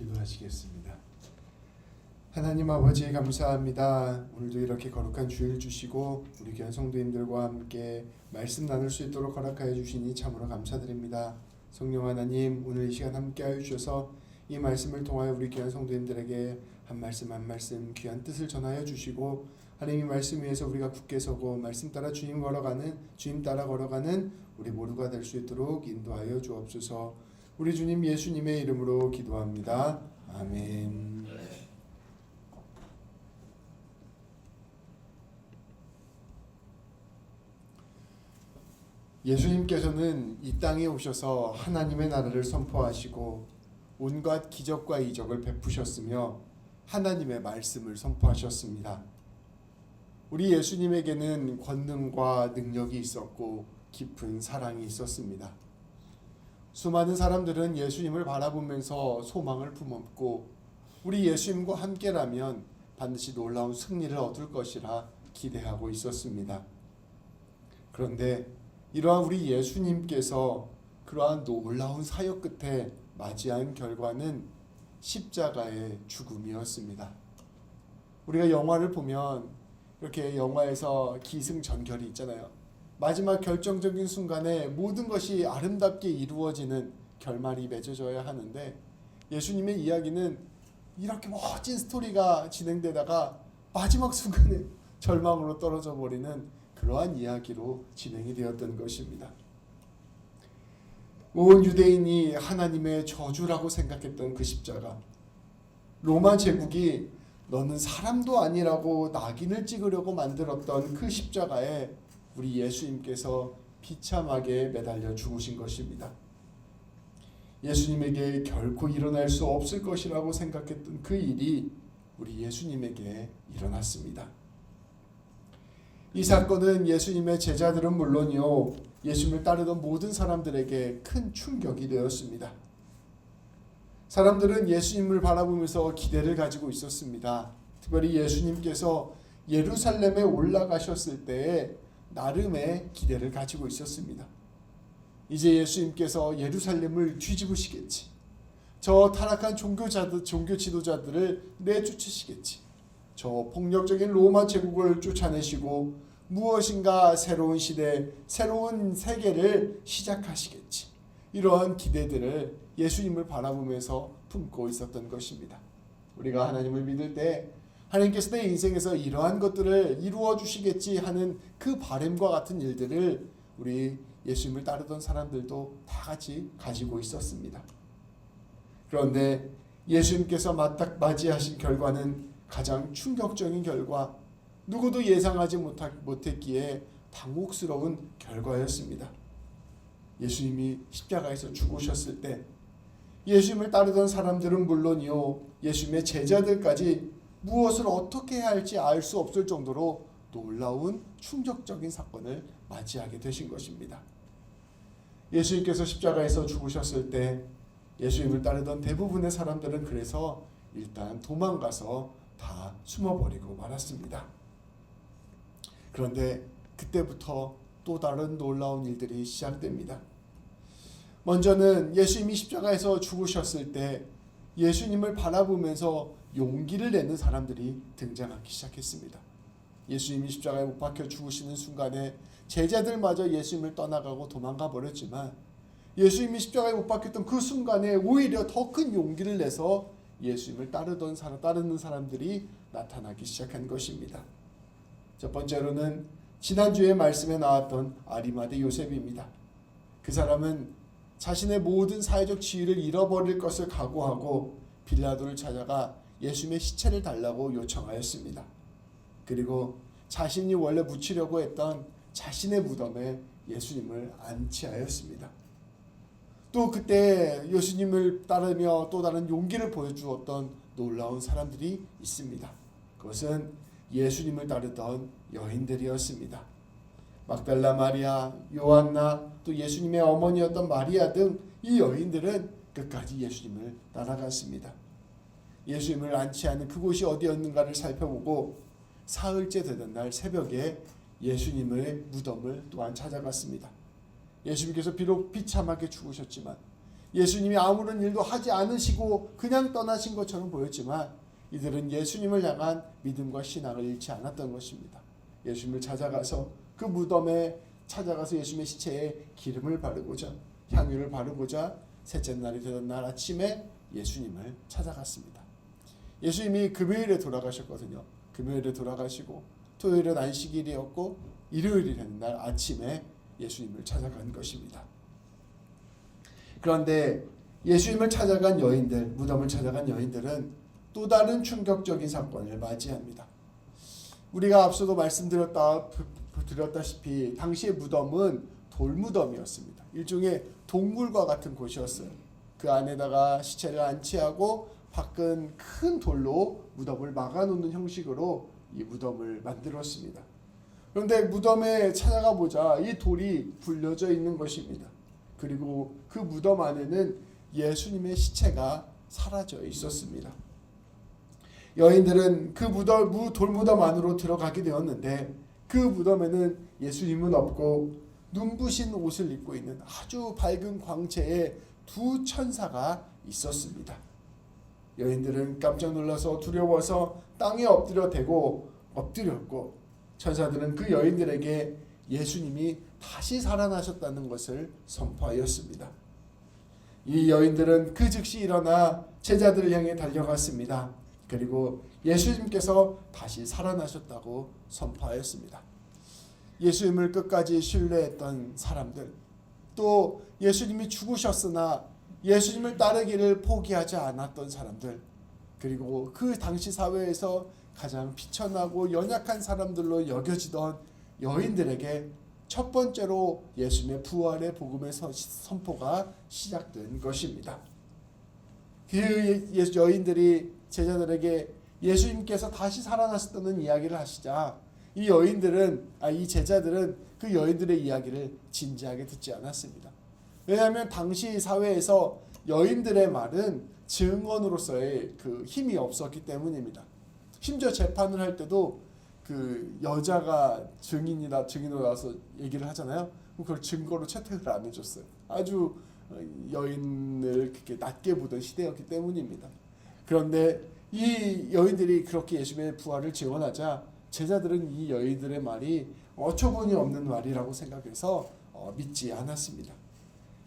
기도하시겠습니다. 하나님 아버지 감사합니다. 오늘도 이렇게 거룩한 주일 주시고 우리 귀한 성도님들과 함께 말씀 나눌 수 있도록 허락하여 주시니 참으로 감사드립니다. 성령 하나님 오늘 이 시간 함께하여 주셔서 이 말씀을 통하여 우리 귀한 성도님들에게 한 말씀 한 말씀 귀한 뜻을 전하여 주시고 하나님의 말씀 위에서 우리가 굳게 서고 말씀 따라 주님 걸어가는 주님 따라 걸어가는 우리 모두가 될 수 있도록 인도하여 주옵소서. 우리 주님 예수님의 이름으로 기도합니다. 아멘. 예수님께서는 이 땅에 오셔서 하나님의 나라를 선포하시고 온갖 기적과 이적을 베푸셨으며 하나님의 말씀을 선포하셨습니다. 우리 예수님에게는 권능과 능력이 있었고 깊은 사랑이 있었습니다. 수많은 사람들은 예수님을 바라보면서 소망을 품었고 우리 예수님과 함께라면 반드시 놀라운 승리를 얻을 것이라 기대하고 있었습니다. 그런데 이러한 우리 예수님께서 그러한 놀라운 사역 끝에 맞이한 결과는 십자가의 죽음이었습니다. 우리가 영화를 보면 이렇게 영화에서 기승전결이 있잖아요. 마지막 결정적인 순간에 모든 것이 아름답게 이루어지는 결말이 맺어져야 하는데 예수님의 이야기는 이렇게 멋진 스토리가 진행되다가 마지막 순간에 절망으로 떨어져 버리는 그러한 이야기로 진행이 되었던 것입니다. 온 유대인이 하나님의 저주라고 생각했던 그 십자가 로마 제국이 너는 사람도 아니라고 낙인을 찍으려고 만들었던 그 십자가에 우리 예수님께서 비참하게 매달려 죽으신 것입니다. 예수님에게 결코 일어날 수 없을 것이라고 생각했던 그 일이 우리 예수님에게 일어났습니다. 이 사건은 예수님의 제자들은 물론이요, 예수님을 따르던 모든 사람들에게 큰 충격이 되었습니다. 사람들은 예수님을 바라보면서 기대를 가지고 있었습니다. 특별히 예수님께서 예루살렘에 올라가셨을 때에 나름의 기대를 가지고 있었습니다. 이제 예수님께서 예루살렘을 뒤집으시겠지. 저 타락한 종교자들, 종교 지도자들을 내쫓으시겠지. 저 폭력적인 로마 제국을 쫓아내시고 무엇인가 새로운 시대, 새로운 세계를 시작하시겠지. 이러한 기대들을 예수님을 바라보면서 품고 있었던 것입니다. 우리가 하나님을 믿을 때 하나님께서 내 인생에서 이러한 것들을 이루어 주시겠지 하는 그 바램과 같은 일들을 우리 예수님을 따르던 사람들도 다 같이 가지고 있었습니다. 그런데 예수님께서 맞닥 맞이하신 결과는 가장 충격적인 결과, 누구도 예상하지 못했기에 당혹스러운 결과였습니다. 예수님이 십자가에서 죽으셨을 때 예수님을 따르던 사람들은 물론이요 예수님의 제자들까지 무엇을 어떻게 해야 할지 알 수 없을 정도로 놀라운 충격적인 사건을 맞이하게 되신 것입니다. 예수님께서 십자가에서 죽으셨을 때 예수님을 따르던 대부분의 사람들은 그래서 일단 도망가서 다 숨어버리고 말았습니다. 그런데 그때부터 또 다른 놀라운 일들이 시작됩니다. 먼저는 예수님이 십자가에서 죽으셨을 때 예수님을 바라보면서 용기를 내는 사람들이 등장하기 시작했습니다. 예수님이 십자가에 못 박혀 죽으시는 순간에 제자들마저 예수님을 떠나가고 도망가 버렸지만 예수님이 십자가에 못 박혔던 그 순간에 오히려 더 큰 용기를 내서 예수님을 따르던 사람, 따르는 사람들이 나타나기 시작한 것입니다. 첫 번째로는 지난주에 말씀에 나왔던 아리마대 요셉입니다. 그 사람은 자신의 모든 사회적 지위를 잃어버릴 것을 각오하고 빌라도를 찾아가 예수님의 시체를 달라고 요청하였습니다. 그리고 자신이 원래 묻히려고 했던 자신의 무덤에 예수님을 안치하였습니다. 또 그때 예수님을 따르며 또 다른 용기를 보여주었던 놀라운 사람들이 있습니다. 그것은 예수님을 따르던 여인들이었습니다. 막달라 마리아, 요한나, 또 예수님의 어머니였던 마리아 등 이 여인들은 끝까지 예수님을 따라갔습니다. 예수님을 안치하는 그곳이 어디였는가를 살펴보고 사흘째 되던 날 새벽에 예수님의 무덤을 또한 찾아갔습니다. 예수님께서 비록 비참하게 죽으셨지만 예수님이 아무런 일도 하지 않으시고 그냥 떠나신 것처럼 보였지만 이들은 예수님을 향한 믿음과 신앙을 잃지 않았던 것입니다. 예수님을 찾아가서 그 무덤에 찾아가서 예수님의 시체에 기름을 바르고자 향유를 바르고자 셋째 날이 되던 날 아침에 예수님을 찾아갔습니다. 예수님이 금요일에 돌아가셨거든요. 금요일에 돌아가시고 토요일은 안식일이었고 일요일이 되는 날 아침에 예수님을 찾아간 것입니다. 그런데 예수님을 찾아간 여인들, 무덤을 찾아간 여인들은 또 다른 충격적인 사건을 맞이합니다. 우리가 앞서도 말씀드렸다 드렸다시피 당시의 무덤은 돌무덤이었습니다. 일종의 동굴과 같은 곳이었어요. 그 안에다가 시체를 안치하고 밖은 큰 돌로 무덤을 막아놓는 형식으로 이 무덤을 만들었습니다. 그런데 무덤에 찾아가 보자 이 돌이 불려져 있는 것입니다. 그리고 그 무덤 안에는 예수님의 시체가 사라져 있었습니다. 여인들은 그 무덤 무 돌무덤 안으로 들어가게 되었는데 그 무덤에는 예수님은 없고 눈부신 옷을 입고 있는 아주 밝은 광채의 두 천사가 있었습니다. 여인들은 깜짝 놀라서 두려워서 땅에 엎드려 대고 엎드렸고 천사들은 그 여인들에게 예수님이 다시 살아나셨다는 것을 선포하였습니다. 이 여인들은 그 즉시 일어나 제자들을 향해 달려갔습니다. 그리고 예수님께서 다시 살아나셨다고 선포하였습니다. 예수님을 끝까지 신뢰했던 사람들, 또 예수님이 죽으셨으나 예수님을 따르기를 포기하지 않았던 사람들, 그리고 그 당시 사회에서 가장 비천하고 연약한 사람들로 여겨지던 여인들에게 첫 번째로 예수님의 부활의 복음의 선포가 시작된 것입니다. 그 여인들이 제자들에게 예수님께서 다시 살아나셨다는 이야기를 하시자 이 여인들은 아 이 제자들은 그 여인들의 이야기를 진지하게 듣지 않았습니다. 왜냐하면 당시 사회에서 여인들의 말은 증언으로서의 그 힘이 없었기 때문입니다. 심지어 재판을 할 때도 그 여자가 증인이다 증인으로 나와서 얘기를 하잖아요. 그걸 증거로 채택을 안 해줬어요. 아주 여인을 그렇게 낮게 보던 시대였기 때문입니다. 그런데 이 여인들이 그렇게 예수님의 부활을 증언하자 제자들은 이 여인들의 말이 어처구니 없는 말이라고 생각해서 어, 믿지 않았습니다.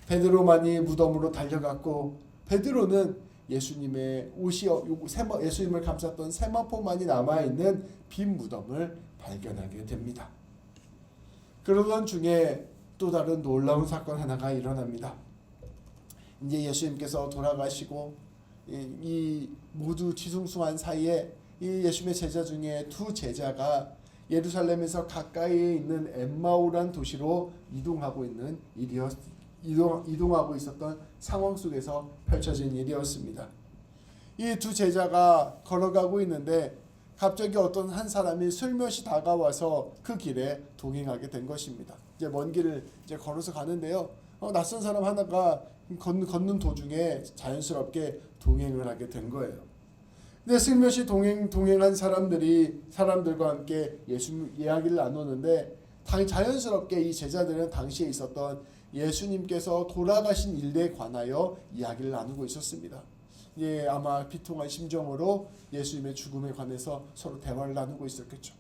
베드로만이 무덤으로 달려갔고 베드로는 예수님의 옷이 예수님을 감쌌던 세마포만이 남아 있는 빈 무덤을 발견하게 됩니다. 그러던 중에 또 다른 놀라운 사건 하나가 일어납니다. 이제 예수님께서 돌아가시고 이, 이 모두 뒤숭숭한 사이에 이 예수님의 제자 중에 두 제자가 예루살렘에서 가까이에 있는 엠마오란 도시로 이동하고 있는 일이었 이동, 이동하고 있었던 상황 속에서 펼쳐진 일이었습니다. 이 두 제자가 걸어가고 있는데 갑자기 어떤 한 사람이 슬며시 다가와서 그 길에 동행하게 된 것입니다. 이제 먼 길을 이제 걸어서 가는데요. 어, 낯선 사람 하나가 걷는, 걷는 도중에 자연스럽게 동행을 하게 된 거예요. 근데 슬며시 동행 동행한 사람들이 사람들과 함께 예수 이야기를 나누는데 자연스럽게 이 제자들은 당시에 있었던 예수님께서 돌아가신 일에 관하여 이야기를 나누고 있었습니다. 예, 아마 비통한 심정으로 예수님의 죽음에 관해서 서로 대화를 나누고 있었겠죠.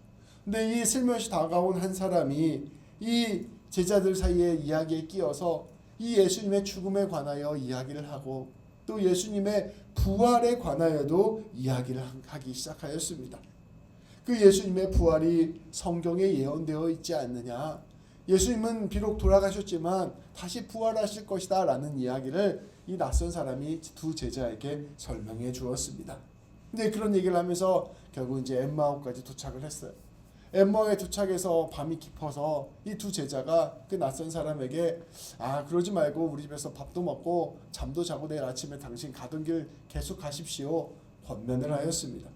근데 이 슬며시 다가온 한 사람이 이 제자들 사이에 이야기에 끼어서 이 예수님의 죽음에 관하여 이야기를 하고 또 예수님의 부활에 관하여도 이야기를 하기 시작하였습니다. 그 예수님의 부활이 성경에 예언되어 있지 않느냐. 예수님은 비록 돌아가셨지만 다시 부활하실 것이다 라는 이야기를 이 낯선 사람이 두 제자에게 설명해 주었습니다. 근데 그런 얘기를 하면서 결국 이제 엠마오까지 도착을 했어요. 엠마오에 도착해서 밤이 깊어서 이 두 제자가 그 낯선 사람에게 아 그러지 말고 우리 집에서 밥도 먹고 잠도 자고 내일 아침에 당신 가던 길 계속 가십시오 권면을 하였습니다.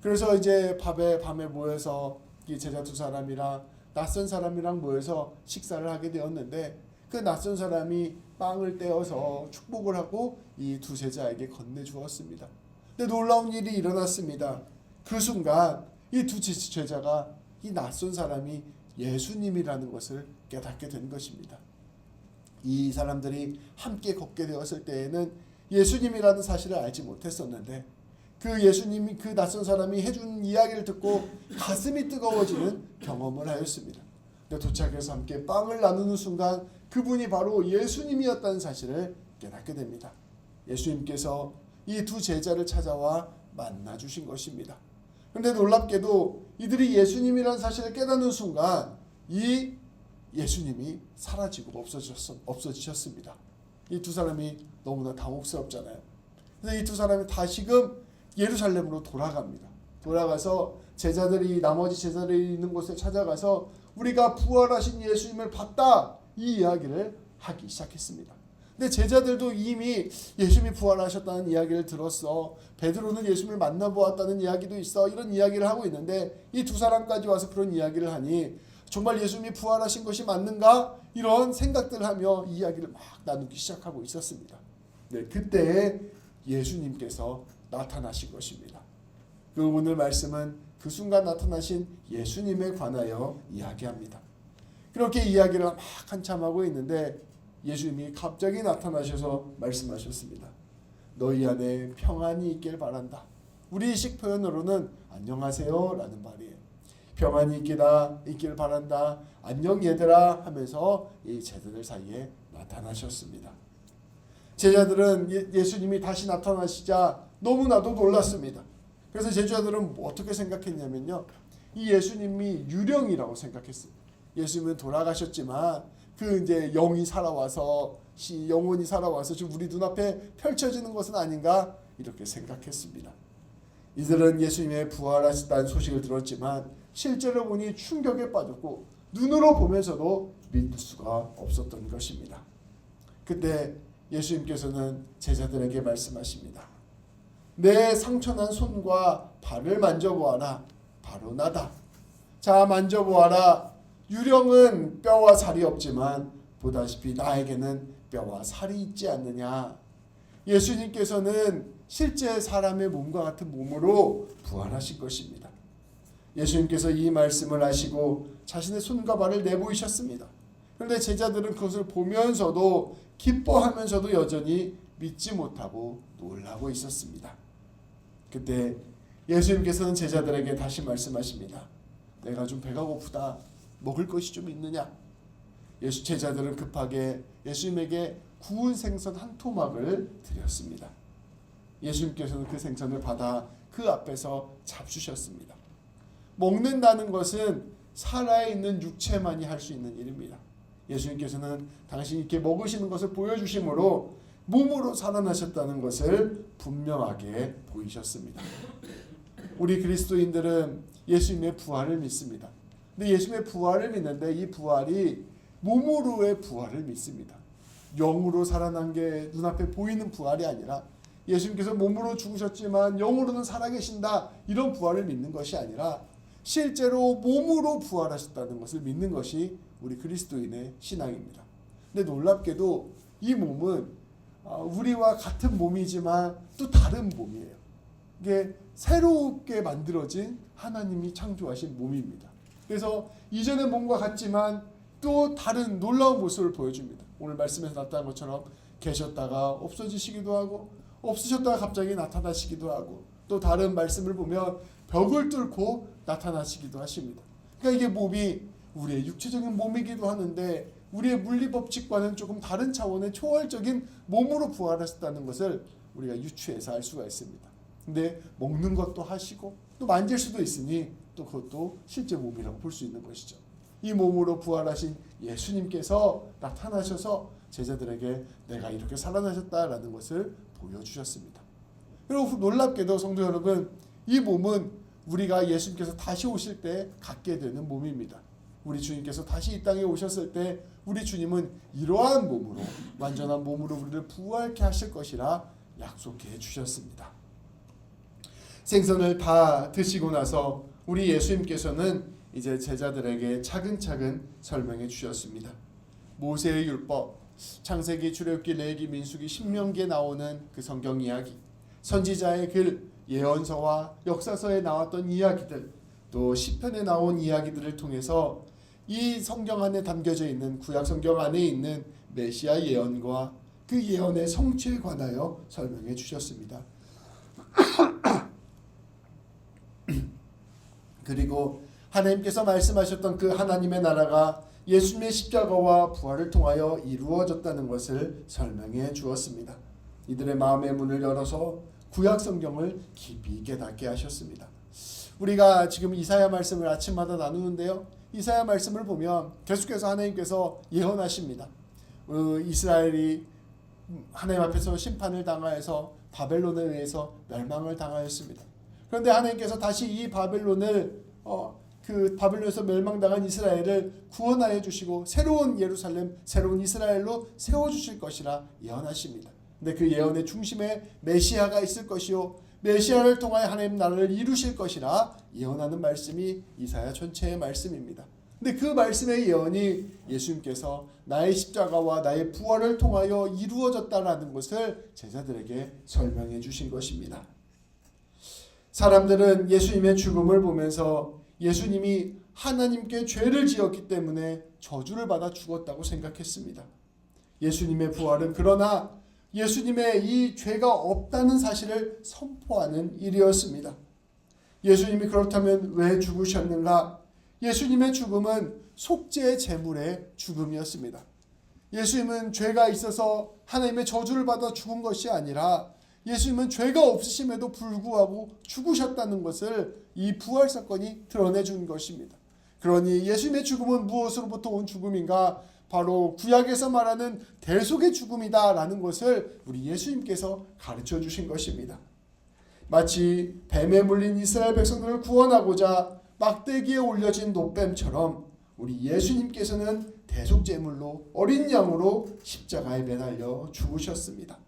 그래서 이제 밤에 밤에 모여서 이 제자 두 사람이랑 낯선 사람이랑 모여서 식사를 하게 되었는데 그 낯선 사람이 빵을 떼어서 축복을 하고 이 두 제자에게 건네 주었습니다. 근데 놀라운 일이 일어났습니다. 그 순간 이 두 제자가 이 낯선 사람이 예수님이라는 것을 깨닫게 된 것입니다. 이 사람들이 함께 걷게 되었을 때에는 예수님이라는 사실을 알지 못했었는데 그 예수님이 그 낯선 사람이 해준 이야기를 듣고 가슴이 뜨거워지는 경험을 하였습니다. 도착해서 함께 빵을 나누는 순간 그분이 바로 예수님이었다는 사실을 깨닫게 됩니다. 예수님께서 이 두 제자를 찾아와 만나 주신 것입니다. 그런데 놀랍게도 이들이 예수님이라는 사실을 깨닫는 순간 이 예수님이 사라지고 없어지셨습니다. 이 두 사람이 너무나 당혹스럽잖아요. 그래서 이 두 사람이 다시금 예루살렘으로 돌아갑니다. 돌아가서 제자들이 나머지 제자들이 있는 곳에 찾아가서 우리가 부활하신 예수님을 봤다 이 이야기를 하기 시작했습니다. 근데 제자들도 이미 예수님이 부활하셨다는 이야기를 들었어. 베드로는 예수님을 만나보았다는 이야기도 있어. 이런 이야기를 하고 있는데 이 두 사람까지 와서 그런 이야기를 하니 정말 예수님이 부활하신 것이 맞는가? 이런 생각들을 하며 이야기를 막 나누기 시작하고 있었습니다. 네, 그때 예수님께서 나타나신 것입니다. 그 오늘 말씀은 그 순간 나타나신 예수님에 관하여 이야기합니다. 그렇게 이야기를 막 한참 하고 있는데 예수님이 갑자기 나타나셔서 말씀하셨습니다. 너희 안에 평안이 있길 바란다. 우리식 표현으로는 안녕하세요라는 말이에요. 평안이 있기다 있길 바란다. 안녕 얘들아 하면서 이 제자들 사이에 나타나셨습니다. 제자들은 예, 예수님이 다시 나타나시자 너무나도 놀랐습니다. 그래서 제자들은 뭐 어떻게 생각했냐면요. 이 예수님이 유령이라고 생각했어요. 예수님은 돌아가셨지만 그 이제 영이 살아와서 시 영혼이 살아와서 지금 우리 눈앞에 펼쳐지는 것은 아닌가 이렇게 생각했습니다. 이들은 예수님의 부활하셨다는 소식을 들었지만 실제로 보니 충격에 빠졌고 눈으로 보면서도 믿을 수가 없었던 것입니다. 그때 예수님께서는 제자들에게 말씀하십니다. 내 상처난 손과 발을 만져보아라. 바로 나다. 자, 만져보아라. 유령은 뼈와 살이 없지만 보다시피 나에게는 뼈와 살이 있지 않느냐. 예수님께서는 실제 사람의 몸과 같은 몸으로 부활하신 것입니다. 예수님께서 이 말씀을 하시고 자신의 손과 발을 내보이셨습니다. 그런데 제자들은 그것을 보면서도 기뻐하면서도 여전히 믿지 못하고 놀라고 있었습니다. 그때 예수님께서는 제자들에게 다시 말씀하십니다. 내가 좀 배가 고프다. 먹을 것이 좀 있느냐? 예수 제자들은 급하게 예수님에게 구운 생선 한 토막을 드렸습니다. 예수님께서는 그 생선을 받아 그 앞에서 잡수셨습니다. 먹는다는 것은 살아있는 육체만이 할 수 있는 일입니다. 예수님께서는 당신이 이렇게 먹으시는 것을 보여주심으로 몸으로 살아나셨다는 것을 분명하게 보이셨습니다. 우리 그리스도인들은 예수님의 부활을 믿습니다. 근데 예수님의 부활을 믿는데 이 부활이 몸으로의 부활을 믿습니다. 영으로 살아난 게 눈앞에 보이는 부활이 아니라 예수님께서 몸으로 죽으셨지만 영으로는 살아계신다 이런 부활을 믿는 것이 아니라 실제로 몸으로 부활하셨다는 것을 믿는 것이 우리 그리스도인의 신앙입니다. 근데 놀랍게도 이 몸은 아, 우리와 같은 몸이지만 또 다른 몸이에요. 이게 새롭게 만들어진 하나님이 창조하신 몸입니다. 그래서 이전의 몸과 같지만 또 다른 놀라운 모습을 보여줍니다. 오늘 말씀에서 나타난 것처럼 계셨다가 없어지시기도 하고 없으셨다가 갑자기 나타나시기도 하고 또 다른 말씀을 보면 벽을 뚫고 나타나시기도 하십니다. 그러니까 이게 몸이 우리의 육체적인 몸이기도 하는데 우리의 물리 법칙과는 조금 다른 차원의 초월적인 몸으로 부활하셨다는 것을 우리가 유추해서 알 수가 있습니다. 근데 먹는 것도 하시고 또 만질 수도 있으니 또 그것도 실제 몸이라고 볼 수 있는 것이죠. 이 몸으로 부활하신 예수님께서 나타나셔서 제자들에게 내가 이렇게 살아나셨다라는 것을 보여주셨습니다. 그리고 놀랍게도 성도 여러분, 이 몸은 우리가 예수님께서 다시 오실 때 갖게 되는 몸입니다. 우리 주님께서 다시 이 땅에 오셨을 때 우리 주님은 이러한 몸으로 완전한 몸으로 우리를 부활케 하실 것이라 약속해 주셨습니다. 생선을 다 드시고 나서 우리 예수님께서는 이제 제자들에게 차근차근 설명해 주셨습니다. 모세의 율법, 창세기, 출애굽기, 레기, 민수기, 신명기에 나오는 그 성경 이야기, 선지자의 글, 예언서와 역사서에 나왔던 이야기들, 또 시편에 나온 이야기들을 통해서 이 성경 안에 담겨져 있는 구약 성경 안에 있는 메시아 예언과 그 예언의 성취에 관하여 설명해 주셨습니다. 그리고 하나님께서 말씀하셨던 그 하나님의 나라가 예수님의 십자가와 부활을 통하여 이루어졌다는 것을 설명해 주었습니다. 이들의 마음의 문을 열어서 구약 성경을 깊이 깨닫게 하셨습니다. 우리가 지금 이사야 말씀을 아침마다 나누는데요. 이사야 말씀을 보면 계속해서 하나님께서 예언하십니다. 어, 이스라엘이 하나님 앞에서 심판을 당하여서 바벨론에 의해서 멸망을 당하였습니다. 그런데 하나님께서 다시 이 바벨론을 어, 그 바벨론에서 멸망당한 이스라엘을 구원하여 주시고 새로운 예루살렘, 새로운 이스라엘로 세워 주실 것이라 예언하십니다. 근데 그 예언의 중심에 메시아가 있을 것이요 메시아를 통하여 하나님 나라를 이루실 것이라 예언하는 말씀이 이사야 전체의 말씀입니다. 근데 그 말씀의 예언이 예수님께서 나의 십자가와 나의 부활을 통하여 이루어졌다라는 것을 제자들에게 설명해 주신 것입니다. 사람들은 예수님의 죽음을 보면서 예수님이 하나님께 죄를 지었기 때문에 저주를 받아 죽었다고 생각했습니다. 예수님의 부활은 그러나 예수님의 이 죄가 없다는 사실을 선포하는 일이었습니다. 예수님이 그렇다면 왜 죽으셨는가? 예수님의 죽음은 속죄의 제물의 죽음이었습니다. 예수님은 죄가 있어서 하나님의 저주를 받아 죽은 것이 아니라 예수님은 죄가 없으심에도 불구하고 죽으셨다는 것을 이 부활 사건이 드러내 준 것입니다. 그러니 예수님의 죽음은 무엇으로부터 온 죽음인가? 바로 구약에서 말하는 대속의 죽음이다라는 것을 우리 예수님께서 가르쳐 주신 것입니다. 마치 뱀에 물린 이스라엘 백성들을 구원하고자 막대기에 올려진 노뱀처럼 우리 예수님께서는 대속 제물로 어린 양으로 십자가에 매달려 죽으셨습니다.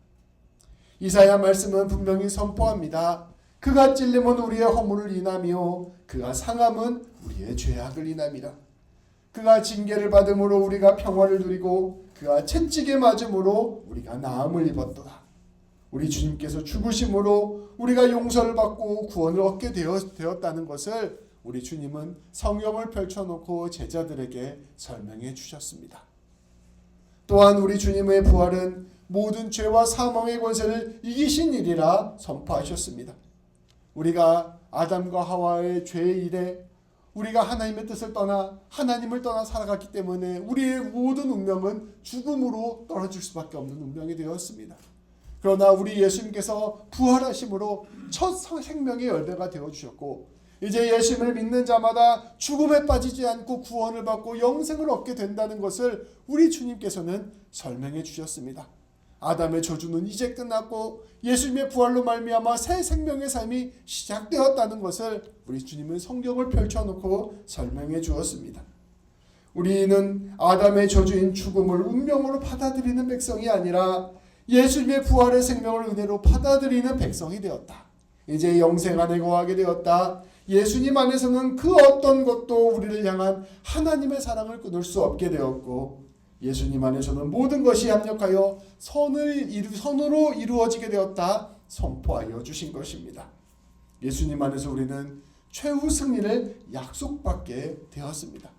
이사야 말씀은 분명히 선포합니다. 그가 찔림은 우리의 허물을 인하며 그가 상함은 우리의 죄악을 인함이라. 그가 징계를 받음으로 우리가 평화를 누리고 그가 채찍에 맞음으로 우리가 나음을 입었도다. 우리 주님께서 죽으심으로 우리가 용서를 받고 구원을 얻게 되었다는 것을 우리 주님은 성경을 펼쳐놓고 제자들에게 설명해 주셨습니다. 또한 우리 주님의 부활은 모든 죄와 사망의 권세를 이기신 일이라 선포하셨습니다. 우리가 아담과 하와의 죄의 일에 우리가 하나님의 뜻을 떠나 하나님을 떠나 살아갔기 때문에 우리의 모든 운명은 죽음으로 떨어질 수밖에 없는 운명이 되었습니다. 그러나 우리 예수님께서 부활하심으로 첫 생명의 열매가 되어 주셨고 이제 예수님을 믿는 자마다 죽음에 빠지지 않고 구원을 받고 영생을 얻게 된다는 것을 우리 주님께서는 설명해 주셨습니다. 아담의 저주는 이제 끝났고 예수님의 부활로 말미암아 새 생명의 삶이 시작되었다는 것을 우리 주님은 성경을 펼쳐놓고 설명해 주었습니다. 우리는 아담의 저주인 죽음을 운명으로 받아들이는 백성이 아니라 예수님의 부활의 생명을 은혜로 받아들이는 백성이 되었다. 이제 영생 안에 거하게 되었다. 예수님 안에서는 그 어떤 것도 우리를 향한 하나님의 사랑을 끊을 수 없게 되었고 예수님 안에서는 모든 것이 합력하여 선을 이루, 선으로 이루어지게 되었다 선포하여 주신 것입니다. 예수님 안에서 우리는 최후 승리를 약속받게 되었습니다.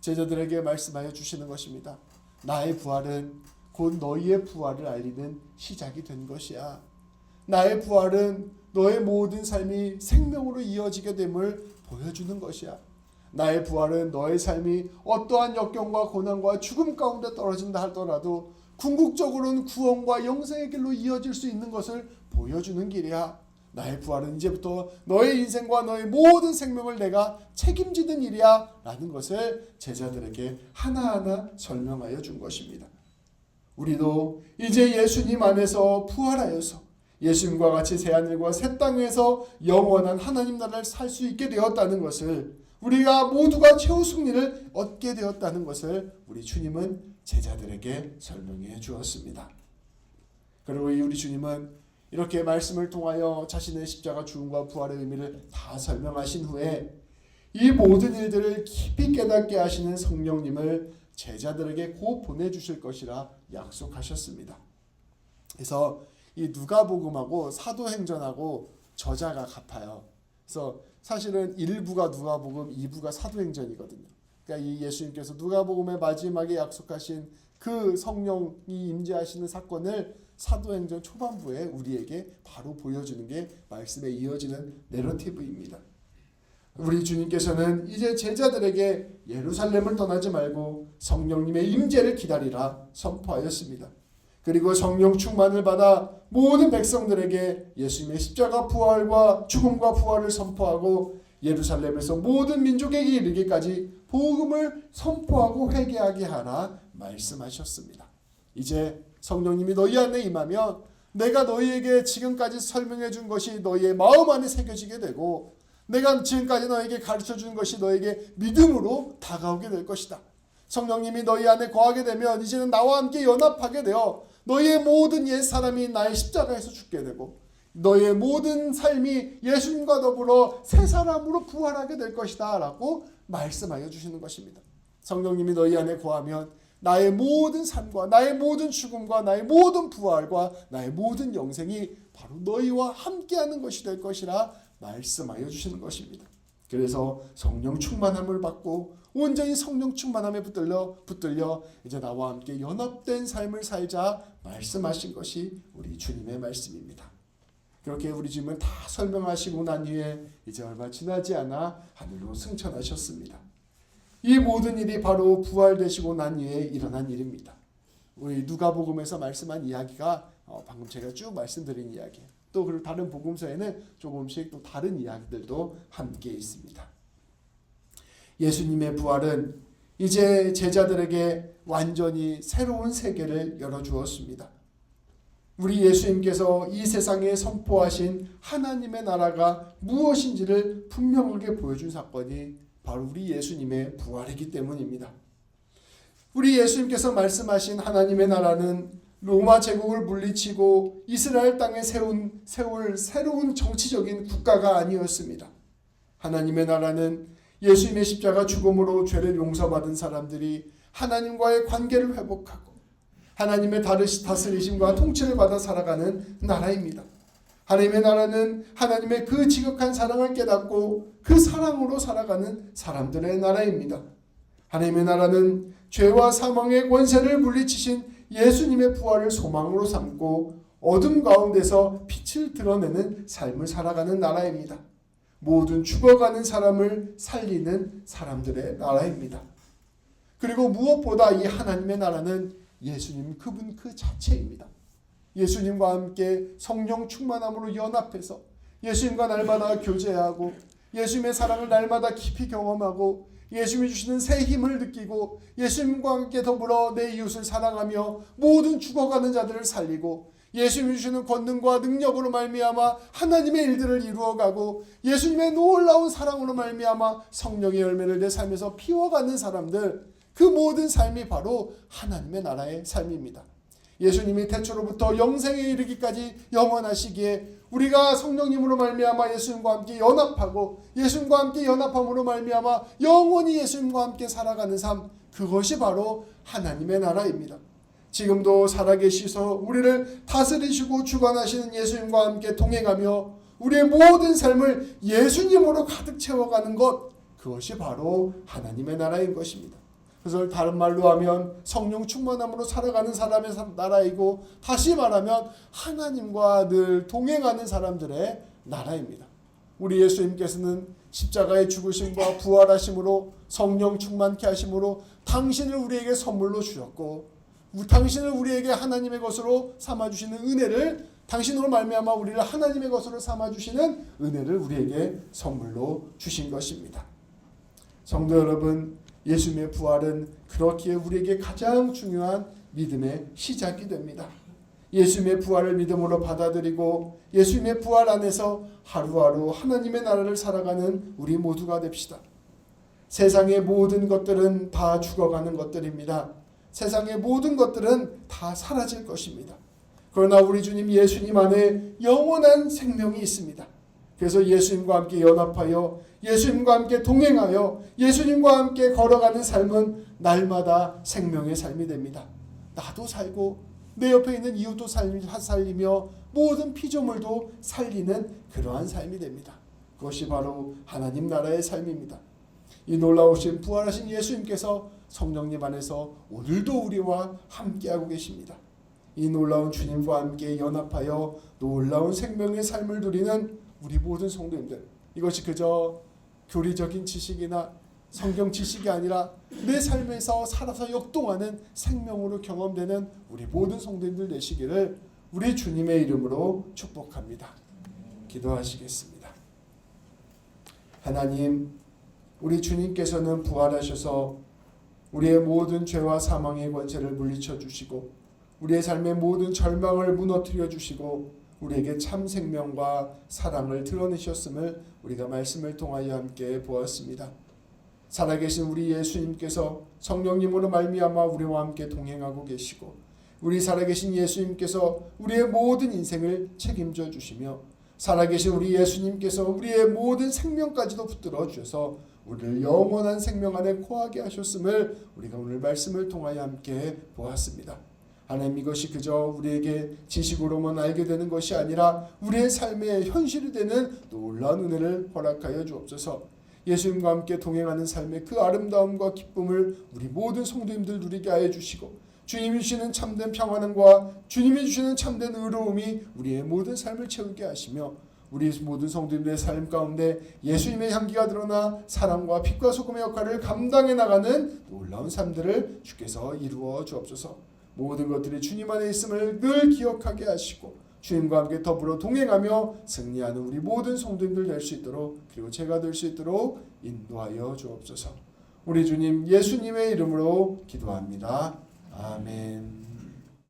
제자들에게 말씀하여 주시는 것입니다. 나의 부활은 곧 너희의 부활을 알리는 시작이 된 것이야. 나의 부활은 너의 모든 삶이 생명으로 이어지게 됨을 보여주는 것이야. 나의 부활은 너의 삶이 어떠한 역경과 고난과 죽음 가운데 떨어진다 하더라도 궁극적으로는 구원과 영생의 길로 이어질 수 있는 것을 보여주는 길이야. 나의 부활은 이제부터 너의 인생과 너의 모든 생명을 내가 책임지는 일이야. 라는 것을 제자들에게 하나하나 설명하여 준 것입니다. 우리도 이제 예수님 안에서 부활하여서 예수님과 같이 새하늘과 새 땅에서 영원한 하나님 나라를 살 수 있게 되었다는 것을 우리가 모두가 최후 승리를 얻게 되었다는 것을 우리 주님은 제자들에게 설명해 주었습니다. 그리고 우리 주님은 이렇게 말씀을 통하여 자신의 십자가 죽음과 부활의 의미를 다 설명하신 후에 이 모든 일들을 깊이 깨닫게 하시는 성령님을 제자들에게 곧 보내주실 것이라 약속하셨습니다. 그래서 이 누가복음하고 사도행전하고 저자가 같아요. 그래서 사실은 1부가 누가복음, 2부가 사도행전이거든요. 그러니까 이 예수님께서 누가복음의 마지막에 약속하신 그 성령이 임재하시는 사건을 사도행전 초반부에 우리에게 바로 보여주는 게 말씀에 이어지는 내러티브입니다. 우리 주님께서는 이제 제자들에게 예루살렘을 떠나지 말고 성령님의 임재를 기다리라 선포하였습니다. 그리고 성령 충만을 받아 모든 백성들에게 예수님의 십자가 부활과 죽음과 부활을 선포하고 예루살렘에서 모든 민족에게 이르기까지 복음을 선포하고 회개하게 하라 말씀하셨습니다. 이제 성령님이 너희 안에 임하면 내가 너희에게 지금까지 설명해 준 것이 너희의 마음 안에 새겨지게 되고 내가 지금까지 너에게 가르쳐 준 것이 너에게 믿음으로 다가오게 될 것이다. 성령님이 너희 안에 거하게 되면 이제는 나와 함께 연합하게 되어 너희의 모든 옛 사람이 나의 십자가에서 죽게 되고 너희의 모든 삶이 예수님과 더불어 새 사람으로 부활하게 될 것이다 라고 말씀하여 주시는 것입니다. 성령님이 너희 안에 거하면 나의 모든 삶과 나의 모든 죽음과 나의 모든 부활과 나의 모든 영생이 바로 너희와 함께하는 것이 될 것이라 말씀하여 주시는 것입니다. 그래서 성령 충만함을 받고 온전히 성령 충만함에 붙들려 붙들려 이제 나와 함께 연합된 삶을 살자 말씀하신 것이 우리 주님의 말씀입니다. 그렇게 우리 주님은 다 설명하시고 난 후에 이제 얼마 지나지 않아 하늘로 승천하셨습니다. 이 모든 일이 바로 부활되시고 난 후에 일어난 일입니다. 우리 누가복음에서 말씀한 이야기가 어, 방금 제가 쭉 말씀드린 이야기예요. 또 그리고 다른 복음서에는 조금씩 또 다른 이야기들도 함께 있습니다. 예수님의 부활은 이제 제자들에게 완전히 새로운 세계를 열어주었습니다. 우리 예수님께서 이 세상에 선포하신 하나님의 나라가 무엇인지를 분명하게 보여준 사건이 바로 우리 예수님의 부활이기 때문입니다. 우리 예수님께서 말씀하신 하나님의 나라는 로마 제국을 물리치고 이스라엘 땅에 세운 세울 새로운 정치적인 국가가 아니었습니다. 하나님의 나라는 예수님의 십자가 죽음으로 죄를 용서받은 사람들이 하나님과의 관계를 회복하고 하나님의 다스리심과 통치를 받아 살아가는 나라입니다. 하나님의 나라는 하나님의 그 지극한 사랑을 깨닫고 그 사랑으로 살아가는 사람들의 나라입니다. 하나님의 나라는 죄와 사망의 권세를 물리치신 예수님의 부활을 소망으로 삼고 어둠 가운데서 빛을 드러내는 삶을 살아가는 나라입니다. 모든 죽어가는 사람을 살리는 사람들의 나라입니다. 그리고 무엇보다 이 하나님의 나라는 예수님 그분 그 자체입니다. 예수님과 함께 성령 충만함으로 연합해서 예수님과 날마다 교제하고 예수님의 사랑을 날마다 깊이 경험하고 예수님이 주시는 새 힘을 느끼고 예수님과 함께 더불어 내 이웃을 사랑하며 모든 죽어가는 자들을 살리고 예수님이 주시는 권능과 능력으로 말미암아 하나님의 일들을 이루어가고 예수님의 놀라운 사랑으로 말미암아 성령의 열매를 내 삶에서 피워가는 사람들 그 모든 삶이 바로 하나님의 나라의 삶입니다. 예수님이 태초로부터 영생에 이르기까지 영원하시기에 우리가 성령님으로 말미암아 예수님과 함께 연합하고 예수님과 함께 연합함으로 말미암아 영원히 예수님과 함께 살아가는 삶 그것이 바로 하나님의 나라입니다. 지금도 살아계시서 우리를 다스리시고 주관하시는 예수님과 함께 동행하며 우리의 모든 삶을 예수님으로 가득 채워가는 것 그것이 바로 하나님의 나라인 것입니다. 그래서 다른 말로 하면 성령 충만함으로 살아가는 사람의 나라이고 다시 말하면 하나님과 늘 동행하는 사람들의 나라입니다. 우리 예수님께서는 십자가의 죽으심과 부활하심으로 성령 충만케 하심으로 당신을 우리에게 선물로 주셨고 당신을 우리에게 하나님의 것으로 삼아 주시는 은혜를 당신으로 말미암아 우리를 하나님의 것으로 삼아 주시는 은혜를 우리에게 선물로 주신 것입니다. 성도 여러분, 예수님의 부활은 그렇기에 우리에게 가장 중요한 믿음의 시작이 됩니다. 예수님의 부활을 믿음으로 받아들이고 예수님의 부활 안에서 하루하루 하나님의 나라를 살아가는 우리 모두가 됩시다. 세상의 모든 것들은 다 죽어가는 것들입니다. 세상의 모든 것들은 다 사라질 것입니다. 그러나 우리 주님 예수님 안에 영원한 생명이 있습니다. 그래서 예수님과 함께 연합하여 예수님과 함께 동행하여 예수님과 함께 걸어가는 삶은 날마다 생명의 삶이 됩니다. 나도 살고 내 옆에 있는 이웃도 살리며 모든 피조물도 살리는 그러한 삶이 됩니다. 그것이 바로 하나님 나라의 삶입니다. 이 놀라우신 부활하신 예수님께서 성령님 안에서 오늘도 우리와 함께하고 계십니다. 이 놀라운 주님과 함께 연합하여 놀라운 생명의 삶을 누리는 우리 모든 성도님들 이것이 그저 교리적인 지식이나 성경 지식이 아니라 내 삶에서 살아서 역동하는 생명으로 경험되는 우리 모든 성도님들 되시기를 우리 주님의 이름으로 축복합니다. 기도하시겠습니다. 하나님, 우리 주님께서는 부활하셔서 우리의 모든 죄와 사망의 권세를 물리쳐 주시고 우리의 삶의 모든 절망을 무너뜨려 주시고 우리에게 참 생명과 사랑을 드러내셨음을 우리가 말씀을 통하여 함께 보았습니다. 살아계신 우리 예수님께서 성령님으로 말미암아 우리와 함께 동행하고 계시고 우리 살아계신 예수님께서 우리의 모든 인생을 책임져 주시며 살아계신 우리 예수님께서 우리의 모든 생명까지도 붙들어 주셔서 우리를 영원한 생명 안에 거하게 하셨음을 우리가 오늘 말씀을 통하여 함께 보았습니다. 하나님 이것이 그저 우리에게 지식으로만 알게 되는 것이 아니라 우리의 삶의 현실이 되는 놀라운 은혜를 허락하여 주옵소서. 예수님과 함께 동행하는 삶의 그 아름다움과 기쁨을 우리 모든 성도님들 누리게 하여 주시고 주님이 주시는 참된 평안과 주님이 주시는 참된 의로움이 우리의 모든 삶을 채우게 하시며 우리 모든 성도님들의 삶 가운데 예수님의 향기가 드러나 사랑과 빛과 소금의 역할을 감당해 나가는 놀라운 삶들을 주께서 이루어 주옵소서. 모든 것들이 주님 안에 있음을 늘 기억하게 하시고 주님과 함께 더불어 동행하며 승리하는 우리 모든 성도님들 될 수 있도록 그리고 제가 될 수 있도록 인도하여 주옵소서. 우리 주님 예수님의 이름으로 기도합니다. 아멘.